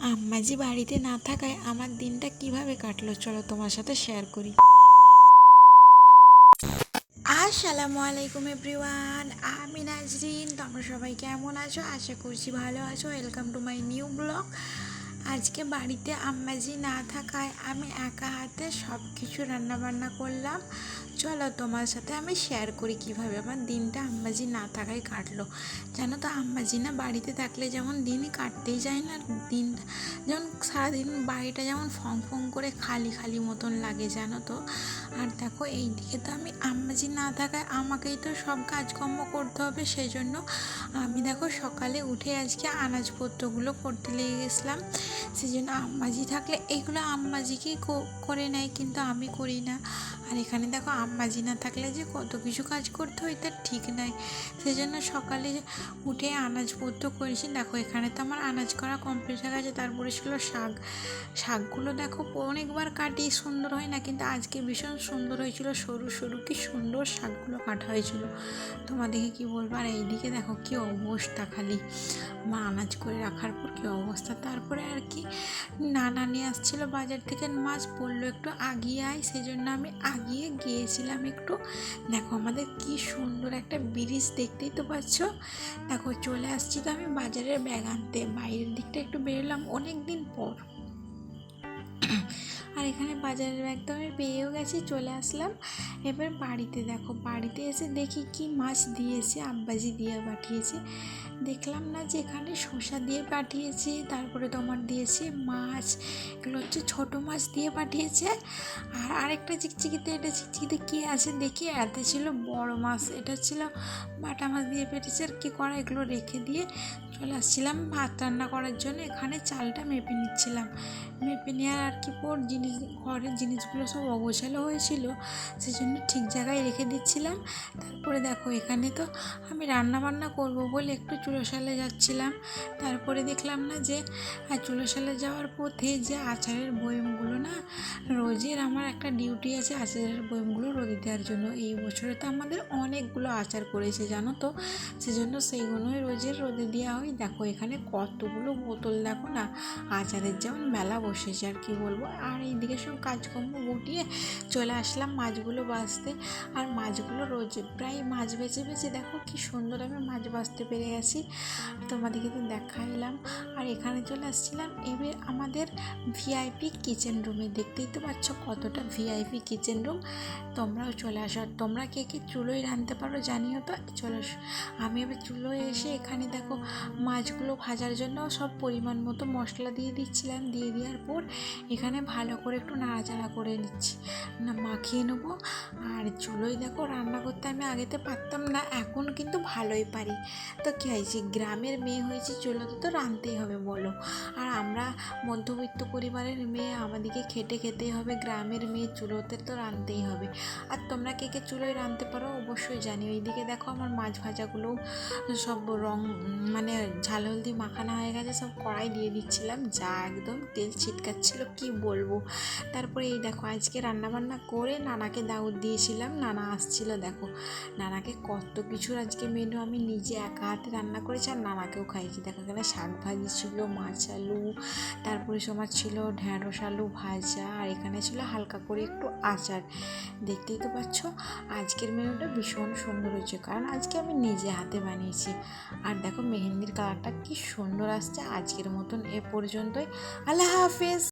আম্মাজি বাড়িতে না থাকায় আমার দিনটা কীভাবে কাটলো চলো তোমার সাথে শেয়ার করি। আসসালামু আলাইকুম এভরিওয়ান আমি নাজরিন, তোমরা সবাই কেমন আছো? আশা করছি ভালো আছো। Welcome to my new blog আজকে বাড়িতে আম্মাজি না থাকায় আমি একা হাতে সব কিছু রান্নাবান্না করলাম। চলো তোমার সাথে আমি শেয়ার করি কীভাবে আমার দিনটা আম্মাজি না থাকায় কাটলো। জানো তো, আম্মাজি না বাড়িতে থাকলে যেমন দিন কাটতেই যায় না, দিন যেমন সারাদিন বাড়িটা যেমন ফং ফং করে খালি খালি মতন লাগে, জানো তো? আর দেখো এই দিকে তো আমি আম্মাজি না থাকায় আমাকেই তো সব কাজকর্ম করতে হবে সেই জন্য আমি দেখো সকালে উঠে আজকে আনাজপত্রগুলো করতে লেগে গেছিলাম। সেই জন্য আম্মাজি থাকলে এগুলো আম্মাজিকেই করে নেয়, কিন্তু আমি করি না। আর এখানে দেখো আম্মাজি না থাকলে যে কত কিছু কাজ করতে হয় তার ঠিক নাই সেই জন্য সকালে উঠে আনাজপত্র করেছি। দেখো, এখানে তো আমার আনাজ করা কমপ্লিট হয়ে গেছে। তারপরে ছিল শাক। শাকগুলো দেখো, অনেকবার কাটি, সুন্দর হয় না, কিন্তু আজকে ভীষণ সুন্দর হয়েছিল। সরু সরু কি সুন্দর শাকগুলো কাটা হয়েছিল। তোমাদেরকে কি বলব? আর এইদিকে দেখো কি অবস্থা খালি। মা আনাজ করে রাখার পর কি অবস্থা? তারপরে আর কি নানা নিয়ে আসছিল বাজার থেকে, মাছ বলল একটু আগিয়ে আয় সেই জন্য আমি আগিয়ে গিয়েছিলাম একটু। দেখো আমাদের কি সুন্দর একটা ব্রিজ দেখতেই তো পাচ্ছ। দেখো চলে আসছি তো আমি বাজারের ব্যাগ আনতে, বাইরের দিকটা একটু বেরোলাম। অনেক দিন পর আর এখানে বাজারের ব্যাগ তো আমি পেয়েও গেছি, চলে আসলাম। এবার বাড়িতে দেখো, বাড়িতে এসে দেখি কি মাছ দিয়েছে, আব্বাজি দিয়ে পাঠিয়েছে। দেখলাম না যে এখানে শসা দিয়ে পাঠিয়েছে, তারপরে তোমার দিয়েছে মাছ, এগুলো হচ্ছে ছোটো মাছ দিয়ে পাঠিয়েছে। আর আরেকটা চিকচিকিতে, এটা চিকচিকিতে কী আছে দেখি, এতে ছিল বড় মাছ, এটা ছিল বাটা মাছ দিয়ে পেটেছে, আর কী করা, এগুলো রেখে দিয়ে চলে আসছিলাম ভাত রান্না করার জন্য। এখানে চালটা মেপে নিচ্ছিলাম। মেপে নেওয়ার আর কি পর জিনিস, ঘরের জিনিসগুলো সব অগোছালো হয়েছিল, সেজন্য ঠিক জায়গায় রেখে দিচ্ছিলাম। তারপরে দেখো এখানে তো আমি রান্না বান্না করব বলে একটু চুলোশালে যাচ্ছিলাম। তারপরে দেখলাম না যে চুলোশালে যাওয়ার পথে যে আচারের বয়মগুলো না, রোজের আমার একটা ডিউটি আছে আচারের বয়মগুলো রোদে দেওয়ার জন্য। এই বছরে তো আমাদের অনেকগুলো আচার করেছে, জানো তো? সেজন্য সেইগুলোই রোজের রোদে দেওয়া হয়। দেখো এখানে কতগুলো বোতল দেখো না, আচারের যেমন মেলা বসেছে আর কি বলব। আর এইদিকে সব কাজকর্ম গুটিয়ে চলে আসলাম মাছগুলো বাছতে আর মাছগুলো রোজ প্রায় মাছ বেছে বেছে দেখো কি সুন্দর আমি মাছ বাছতে পেরে গেছি। তোমাদেরকে তো দেখা এলাম আর এখানে চলে আসছিলাম এবার আমাদের ভিআইপি কিচেন রুমে দেখতেই তো পাচ্ছ কতটা ভিআইপি কিচেন রুম তোমরাও চলে আসো। আর তোমরা কে কে চুলোয় রাঁধতে পারো জানিও তো? চলো আমি এবার চুলোয় এসে এখানে দেখো মাছগুলো ভাজার জন্য সব পরিমাণ মতো মশলা দিয়ে দিচ্ছিলাম। দিয়ে দেওয়ার পর এখানে ভালো করে একটু নাড়াচাড়া করে নিচ্ছি। না, মাখিয়ে নেব। আর চুলোয় দেখো, রান্না করতে আমি আগেতে পারতাম না, এখন কিন্তু ভালোই পারি। তো কী হয়েছে গ্রামের মেয়ে হয়েছে চুলোতে তো রাঁধতেই হবে, বলো। আর আমরা মধ্যবিত্ত পরিবারের মেয়ে, আমাদেরকে খেটে খেতেই হবে, গ্রামের মেয়ে চুলোতে তো রাঁধতেই হবে। আর তোমরা কে কে চুলোয় রাঁধতে পারো, অবশ্যই জানি। ওইদিকে দেখো, আমার মাছ ভাজাগুলো সব রং মানে ঝাল হলদি মাখানো হয়ে গেছে, সব কড়াই দিয়ে দিচ্ছিলাম, যা একদম তেল ছিটকাচ্ছিল, কি বলব? তারপরে এই দেখো, আজকে রান্নাবান্না করে নানাকে দাউদ দিয়েছিলাম। নানা আসছিল, দেখো। নানাকে কত কিছুর আজকে মেনু আমি নিজে একা হাতে রান্না করেছি আর নানাকেও খাইয়েছি। দেখো, এখানে শাক ভাজি ছিল, মাছ আলু, তারপরে তোমার ছিল ঢ্যাঁড়স আলু ভাজা, আর এখানে ছিল হালকা করে একটু আচার। দেখতেই তো পাচ্ছ, আজকের মেনুটা ভীষণ সুন্দর হয়েছে, কারণ আজকে আমি নিজে হাতে বানিয়েছি। আর দেখো, মেহেন্দির কালারটা কি সুন্দর আসছে, আজকের মতন এ পর্যন্তই। আল্লাহ হাফেজ!